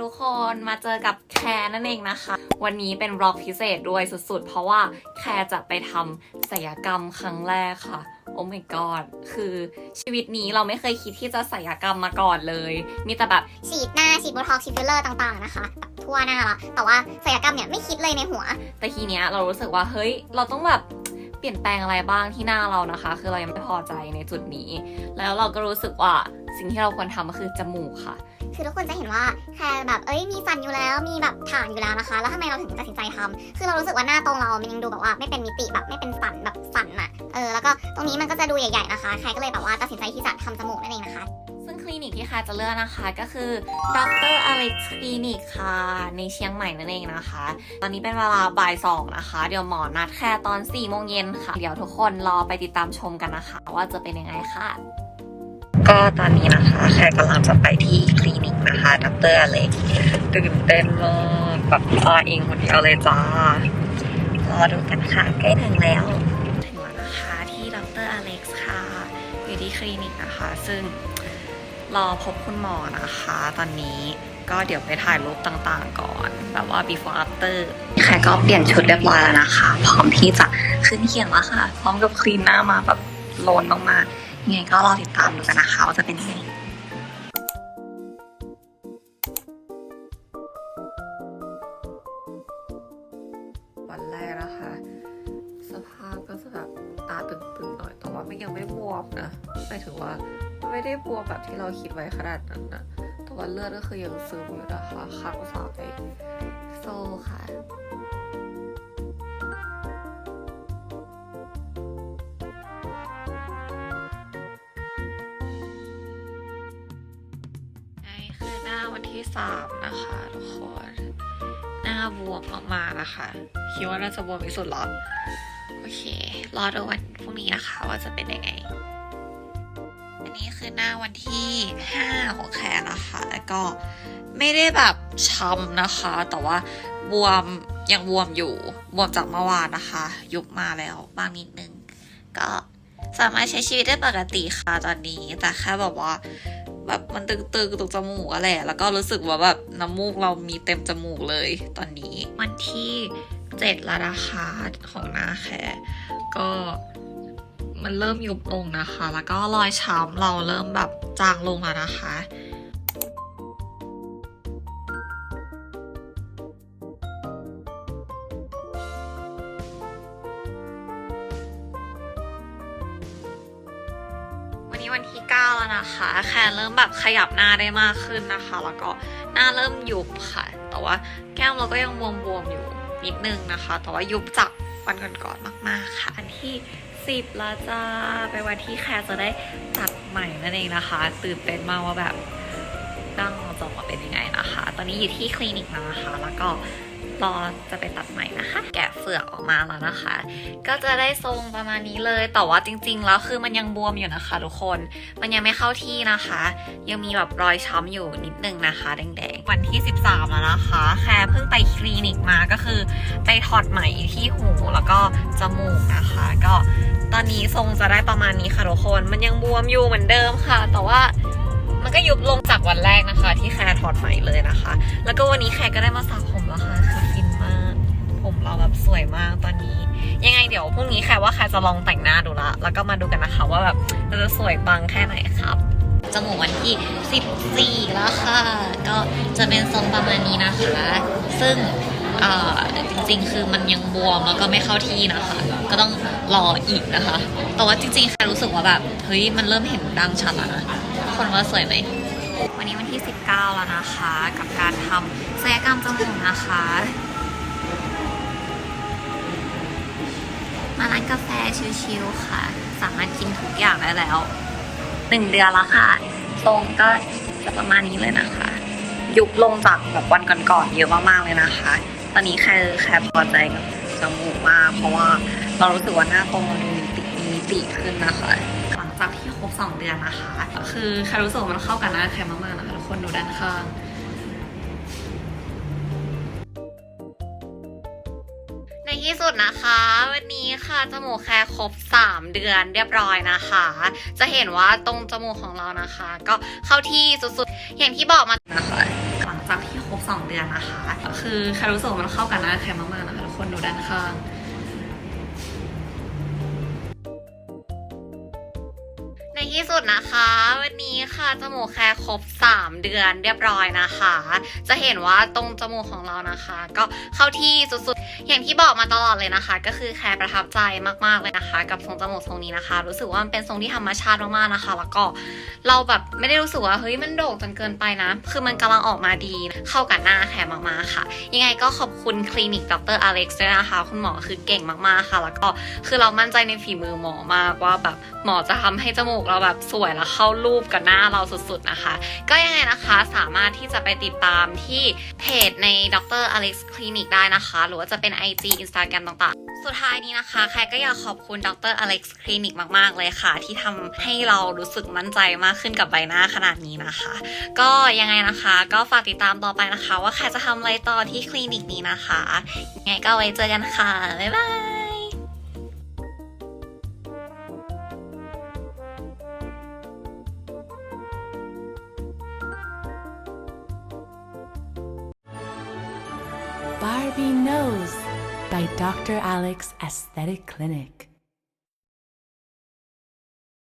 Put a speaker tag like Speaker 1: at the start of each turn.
Speaker 1: ทุกคนมาเจอกับแคร์นั่นเองนะคะ วันนี้เป็นบล็อกพิเศษด้วยสุดๆ เพราะว่าแคร์จะไปทำศัลยกรรมครั้งแรกค่ะ โอ้ my god คือชีวิตนี้เราไม่เคยคิดที่จะศัลยกรรมมาก่อนเลย มีแต่แบบ
Speaker 2: ฉีดหน้าฉีดโบท็อกซ์ฉีดฟิลเลอร์ต่างๆนะคะแบบทั่วหน้าละแต่ว่าศัลยกรรมเนี่ยไม่คิดเลยในหัว
Speaker 1: แต่ทีเนี้ยเรารู้สึกว่าเฮ้ยเราต้องแบบเปลี่ยนแปลงอะไรบ้างที่หน้าเรานะคะ คือเรายังไม่พอใจในจุดนี้ แล้วเราก็รู้สึกว่าสิ่งที่เราควรทำก็คือจมูกค่ะ
Speaker 2: คือทุกคนจะเห็นว่าแค่แบบเอ้ยมีฟันอยู่แล้วมีแบบฐานอยู่แล้วนะคะ แล้วทำไมเราถึงตัดสินใจทำคือเรารู้สึกว่าหน้าตรงเรา มันยังดูแบบว่าไม่เป็นมิติแบบไม่เป็นสันแบบสันอะเออแล้วก็ตรงนี้มันก็จะดูใหญ่ๆนะคะใครก็เลยแบบว่าตัดสินใจที่จะทำจมูกนั่นเองนะคะ
Speaker 1: ซึ่งคลินิกที่แคร์จะเลือกนะคะก็คือดรอเล็กซ์คลินิกค่ะ ในเชียงใหม่นั่นเองนะคะ ตอนนี้เป็นเวลาบ่ายสองนะคะ เดี๋ยวหมอนัดแค่ตอน4ี่โมงเย็นค่ะ เดี๋ยวทุกคนรอไปติดตามชมกันนะคะ ว่าจะเป็นยังไงค่ะ ก็ตอนนี้นะคะแคร์กำลังจะไปที่คลินิกนะคะดรอเล็กตื่นเต้นมากแบบมาเองคนเดียวเลยจ้ารอดูกันค่ะใกล้ถึงแล้วถึงแล้วนะคะที่ดรอเล็กซ์ค่ะ อยู่ที่คลินิกนะคะ ซึ่งรอพบคุณหมอนะคะ ตอนนี้ก็เดี๋ยวไปถ่ายรูปต่างๆก่อน แบบว่า before after แค่ก็เปลี่ยนชุดเรียบร้อยแล้วนะคะ พร้อมที่จะขึ้นเขียนแล้วค่ะ พร้อมกับคลีนหน้ามาแบบโลนมากๆ ยังไงก็รอติดตามดูกันนะคะว่าจะเป็นยังไงวันแรกนะคะ สภาพก็จะแบบตาตึงๆหน่อยแต่ว่ามันยังไม่บวมนะหมายถึงว่าไม่ได้บวมแบบที่เราคิดไว้ขนาดนั้นนะแต่ว่าเลือดก็คือยังซึมอยู่นะคะข้างซ้ายโซ่ค่ะ คือหน้าวันที่สามนะคะทุกคนหน้าบวมมากๆนะคะคิดว่าน่าจะบวมที่สุดแล้วโอเค รอดูวันพรุ่งนี้นะคะ ว่าจะเป็นยังไง อันนี้คือหน้าวันที่5ของแคร์นะคะ แล้วก็ไม่ได้แบบช้ำนะคะ แต่ว่าบวมยังบวมอยู่บวมจากเมื่อวานนะคะ ยุบมาแล้วบ้างนิดนึง ก็สามารถใช้ชีวิตได้ปกติค่ะตอนนี้ แต่แค่แบบว่า แบบมันตึงๆตรงจมูกอะแหละ แล้วก็รู้สึกว่าแบบน้ำมูกเรามีเต็มจมูกเลยตอนนี้ วันที่เจ็ดแล้วนะคะของหน้าแคก็มันเริ่มยุบลงนะคะ แล้วก็รอยช้ำเราเริ่มแบบจางลงแล้วนะคะ นี้วันที่ 9 แล้วนะคะ แคนเริ่มแบบขยับหน้าได้มากขึ้นนะคะ แล้วก็หน้าเริ่มยุบค่ะ แต่ว่าแก้มเราก็ยังบวมๆอยู่นิดนึงนะคะ แต่ว่ายุบจากวันก่อนๆมากๆค่ะ อันที่10แล้วจ้าเป็นวันที่แคร์จะได้ตัดใหม่นั่นเองนะคะ ตื่นเต้นมากว่าแบบดั้งเราจะออกมาเป็นยังไงนะคะ ตอนนี้อยู่ที่คลินิกนะคะ แล้วก็ รอจะไปตัดใหม่นะคะ แกะเฟือกออกมาแล้วนะคะ ก็จะได้ทรงประมาณนี้เลย แต่ว่าจริง ๆ แล้วคือมันยังบวมอยู่นะคะ ทุกคน มันยังไม่เข้าที่นะคะ ยังมีแบบรอยช้ำอยู่นิดนึงนะคะ แดงๆ วันที่ 13 แล้วนะคะ แค่เพิ่งไปคลินิกมาก็คือไปถอดไหมที่หูแล้วก็จมูกนะคะ ก็ตอนนี้ทรงจะได้ประมาณนี้ค่ะทุกคน มันยังบวมอยู่เหมือนเดิมค่ะ แต่ว่า มันก็ยุบลงจากวันแรกนะคะ ที่แคร์ถอดไหมเลยนะคะ แล้วก็วันนี้แคร์ก็ได้มาสระผมแล้วค่ะคือฟินมาก ผมเราแบบสวยมากตอนนี้ ยังไงเดี๋ยวพรุ่งนี้แคร์ว่าแคร์จะลองแต่งหน้าดูละ แล้วก็มาดูกันนะคะว่าแบบจะสวยปังแค่ไหนครับจมูกวันที่ 14 แล้วค่ะ ก็จะเป็นทรงประมาณนี้นะคะ ซึ่งจริงๆ คือมันยังบวมแล้วก็ไม่เข้าที่นะคะ ก็ต้องรออีกนะคะ แต่ว่าจริงๆแค่รู้สึกว่าแบบ เฮ้ย มันเริ่มเห็นดังชัดแล้วนะทุกคนว่าสวยไหม วันนี้วันที่ 19 แล้วนะคะ กับการทำศัลยกรรมจมูกนะคะ มาร้านกาแฟชิลๆค่ะ สามารถกินทุกอย่างได้แล้ว หนึ่งเดือนแล้วค่ะทรงก็จะประมาณนี้เลยนะคะ ยุบลงจากแบบวันก่อนๆเยอะมากๆเลยนะคะ ตอนนี้แค่แค่พอใจกับจมูกมากเพราะว่า เรารู้สึกว่าหน้าตรงเราดูมีติมีติขึ้นนะคะ หลังจากที่ครบสองเดือนนะคะ คือแค่รู้สึกว่ามันเข้ากับหน้าแคมมากๆนะคะทุกคนดูด้านข้างในที่สุดนะคะ วันนี้ค่ะจมูกแค่ครบ 3 เดือนเรียบร้อยนะคะ จะเห็นว่าตรงจมูกของเรานะคะ ก็เข้าที่สุดๆ อย่างที่บอกมานะคะหลังจากที่ครบ 2 เดือนนะคะ คือแค่รู้สึกว่ามันเข้ากับหน้าแครมากๆนะคะทุกคนดูด้านข้าง ที่สุดนะคะ วันนี้ค่ะจมูกแค่ครบ 3 เดือนเรียบร้อยนะคะ จะเห็นว่าตรงจมูกของเรานะคะ ก็เข้าที่สุดๆ อย่างที่บอกมาตลอดเลยนะคะ ก็คือแคร์ประทับใจมากๆเลยนะคะ กับทรงจมูกทรงนี้นะคะ รู้สึกว่ามันเป็นทรงที่ธรรมชาติมากๆนะคะ แล้วก็เราแบบไม่ได้รู้สึกว่าเฮ้ยมันโด่งจนเกินไปนะ คือมันกำลังออกมาดีเข้ากับหน้าแคร์มากๆค่ะ ยังไงก็ขอบคุณคลินิกดรอเล็กซ์ด้วยนะคะ คุณหมอคือเก่งมากๆค่ะ แล้วก็คือเรามั่นใจในฝีมือหมอมากว่าแบบหมอจะทำให้จมูกเราแบบสวยแล้วเข้ารูปกับหน้าเราสุดๆนะคะ ก็ยังไงนะคะสามารถที่จะไปติดตามที่เพจในดรอเล็กซ์คลินิกได้นะคะ หรือว่าจะเป็น IG Instagram ต่างๆ สุดท้ายนี้นะคะแครก็อยากขอบคุณดรอเล็กซ์คลินิกมาก ๆ เลยค่ะ ที่ทำให้เรารู้สึกมั่นใจมากขึ้นกับใบหน้าขนาดนี้นะคะ ก็ยังไงนะคะ ก็ฝากติดตามต่อไปนะคะ ว่าแครจะทำอะไรต่อที่คลินิกนี้นะคะยังไงก็ไว้เจอกันค่ะ บ๊ายบาย
Speaker 3: Barbie Nose by Dr. Alex Aesthetic Clinic.